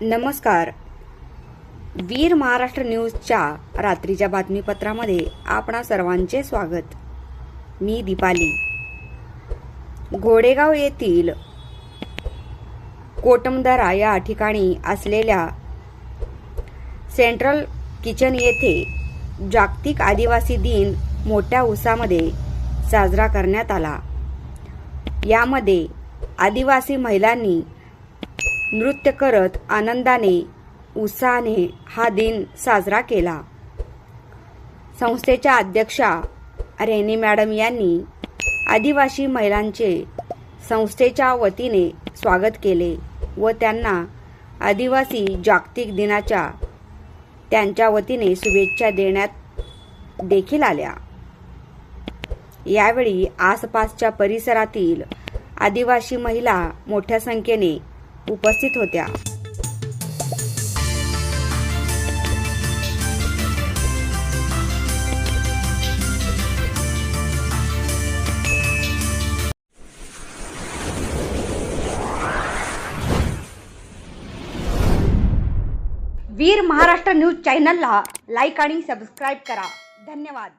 नमस्कार. वीर महाराष्ट्र न्यूजच्या रात्रीच्या बातमीपत्रामध्ये आपणा सर्वांचे स्वागत. मी दीपाली. घोडेगाव येथील कोटमदरा या ठिकाणी असलेल्या सेंट्रल किचन येथे जागतिक आदिवासी दिन मोठ्या उत्साहामध्ये साजरा करण्यात आला. यामध्ये आदिवासी महिलांनी नृत्य करत आनंदाने उत्साहाने हा दिन साजरा केला. संस्थेच्या अध्यक्षा रेनी मॅडम यांनी आदिवासी महिलांचे संस्थेच्या वतीने स्वागत केले व त्यांना आदिवासी जागतिक दिनाच्या त्यांच्या वतीने शुभेच्छा देण्यात देखील आल्या. यावेळी आसपासच्या परिसरातील आदिवासी महिला मोठ्या संख्येने उपस्थित होत्या. वीर महाराष्ट्र न्यूज चॅनलला लाईक आणि सबस्क्राईब करा. धन्यवाद.